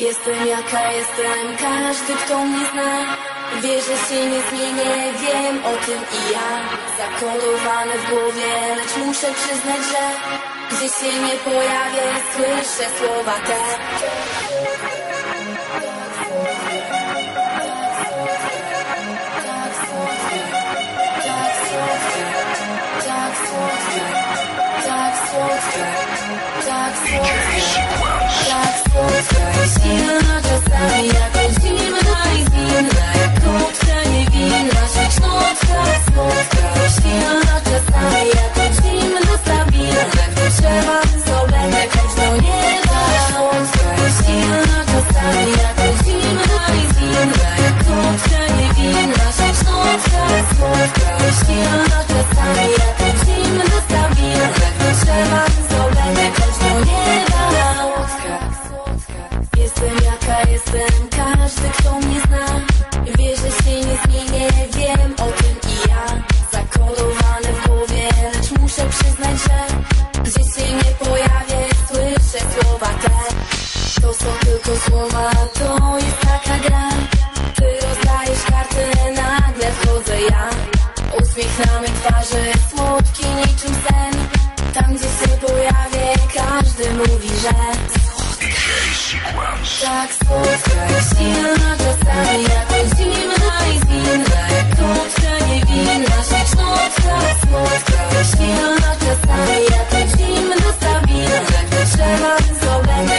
Jestem jaka jestem, każdy kto mnie zna. Wie, że się nie zmienię, wiem o tym i ja. Zakodowane w głowie, lecz muszę przyznać, że Gdzie się nie pojawię, słyszę słowa te To jest taka gra. Ty rozdajesz karty, nagle wchodzę Uśmiech na mej twarzy, słodki niczym sen. Tam gdzie się pojawię, każdy mówi, że tak słodka i silna Czasami jakoś zimna i Jak krótka niewinna Ślicznotka słodka i silna Czasami jakoś zimna, stabilna Jak to trzeba zdobędę